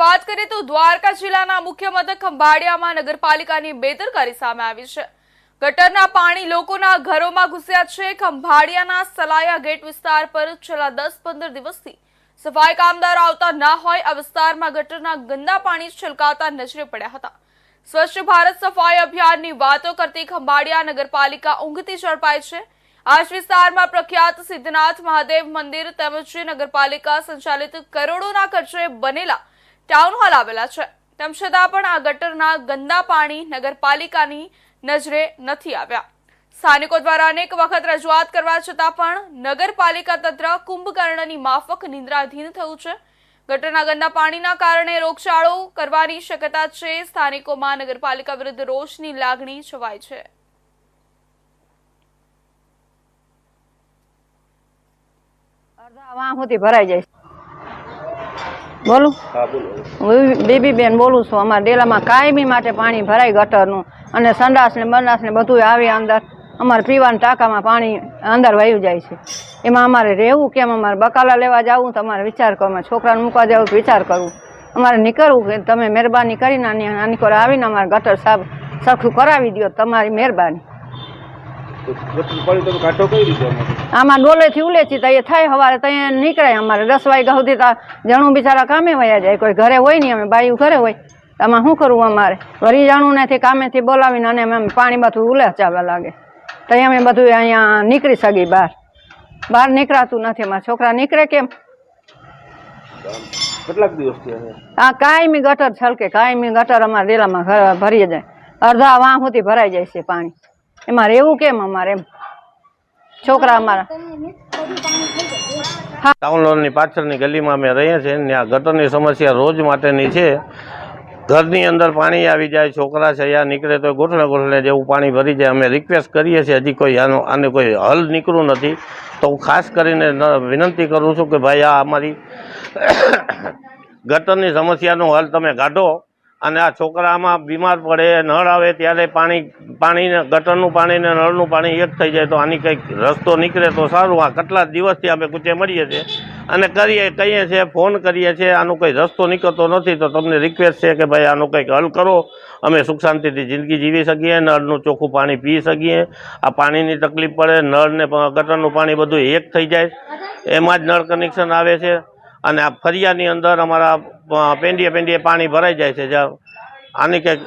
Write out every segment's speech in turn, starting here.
વાત કરીએ તો દ્વારકા જિલ્લાના મુખ્ય મથક ખંભાળિયામાં નગરપાલિકાની બેદરકારી સામે આવી છે. ગટરના પાણી લોકોના ઘરોમાં ઘૂસ્યા છે. ખંભાળિયાના સલાયા ગેટ વિસ્તાર પર છેલ્લા દસ પંદર દિવસથી સફાઈ કામદારો આવતા ના હોય આ વિસ્તારમાં ગટરના ગંદા પાણી છલકાતા નજરે પડ્યા હતા. સ્વચ્છ ભારત સફાઈ અભિયાનની વાતો કરતી ખંભાળિયા નગરપાલિકા ઊંઘતી ઝડપાય છે. આ વિસ્તારમાં પ્રખ્યાત સિદ્ધનાથ મહાદેવ મંદિર તેમજ નગરપાલિકા સંચાલિત કરોડોના ખર્ચે બનેલા ટાઉન હોલ આવેલા છે. તેમ છતાં પણ આ ગટરના ગંદા પાણી નગરપાલિકાની નજરે નથી આવ્યા. સ્થાનિકો દ્વારા અનેક વખત રજૂઆત કરવા છતાં પણ નગરપાલિકા તંત્ર કુંભકર્ણની માફક નિંદ્રાધીન થયું છે. ગટરના ગંદા પાણીના કારણે રોગચાળો કરવાની શક્યતા છે. સ્થાનિકોમાં નગરપાલિકા વિરુદ્ધ રોષની લાગણી છવાય છે. ભરાઈ જાય. બોલું. હા બેબીબેન બોલું છું અમારા ડેલામાં કાયમી માટે પાણી ભરાય ગટરનું અને સંડાસ ને બંડાસ ને બધું આવે અંદર. અમારે પીવાના ટાંકામાં પાણી અંદર વયું જાય છે. એમાં અમારે રહેવું કેમ? અમારે બકાલા લેવા જવું? તમારે વિચાર કરો. અમારે છોકરાને મૂકવા જવું તો વિચાર કરવું અમારે નીકળવું કે તમે મહેરબાની કરીને આની આની કોર આવીને અમારે ગટર સાફ સરખું કરાવી દો તમારી મહેરબાની તો ગટર પાણી તમે કાઢો કઈ રીતે આમાંથી? આમાં ડોલેથી ઉલેથી તો એ થાય સવારે તો નીકળાય અમારે દસ વાગ્યા સુધી તો જણું બિચારા કામે વયા જાય કોઈ ઘરે હોય નહીં અમે બાયું ઘરે હોય. આમાં શું કરવું અમારે? વરી જાણું નથી કામેથી બોલાવીને અને અમે પાણી બધું ઉલે ચાલવા લાગે. તો અમે બધું અહીંયા નીકળી શકી બહાર. બહાર નીકળાતું નથી અમારા છોકરા નીકળે કેમ? કેટલાક દિવસથી આ કાયમી ગટર છલકે કાયમી ગટર અમારા ડેલામાં ભરી જાય. અડધા વાહ સુધી ભરાઈ જાય છે પાણી. એમાં રહેવું કેમ અમારે? છોકરા અમારા. ટાઉન લોનની પાછળની ગલીમાં અમે રહીએ છીએ ત્યાં ગટરની સમસ્યા રોજ માટેની છે. ઘરની અંદર પાણી આવી જાય, છોકરા છે અહીંયા નીકળે તો ગોઠણે ગોઠણે જેવું પાણી ભરી જાય. અમે રિક્વેસ્ટ કરીએ છીએ, હજી કોઈ આનો આને કોઈ હલ નીકળું નથી. તો હું ખાસ કરીને વિનંતી કરું છું કે ભાઈ, આ અમારી ગટરની સમસ્યાનો હલ તમે કાઢો. અને આ છોકરામાં બીમાર પડે, નળ આવે ત્યારે પાણી, પાણીને, ગટરનું પાણી ને નળનું પાણી એક થઈ જાય તો આની કંઈક રસ્તો નીકળે તો સારું. આ કેટલા દિવસથી અમે કૂચે મળીએ છીએ અને કરીએ, કહીએ છીએ, ફોન કરીએ છીએ, આનો કંઈ રસ્તો નીકળતો નથી તો તમને રિક્વેસ્ટ છે કે ભાઈ આનો કંઈક હલ કરો. અમે સુખ શાંતિથી જિંદગી જીવી શકીએ, નળનું ચોખ્ખું પાણી પી શકીએ. આ પાણીની તકલીફ પડે, નળને, ગટરનું પાણી બધું એક થઈ જાય. એમાં જ નળ કનેક્શન આવે છે. અને આ ફરિયાની અંદર અમારા પેંડીએ પેંડીએ પાણી ભરાઈ જાય છે. આની કંઈક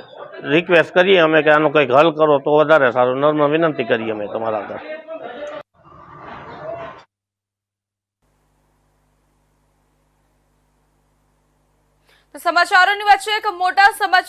રિક્વેસ્ટ કરીએ અમે કે આનું કંઈક હલ કરો તો વધારે સારું. નર્મ વિનંતી કરીએ અમે તમારા આગળ. સમાચારોની વચ્ચે એક મોટા સમાચાર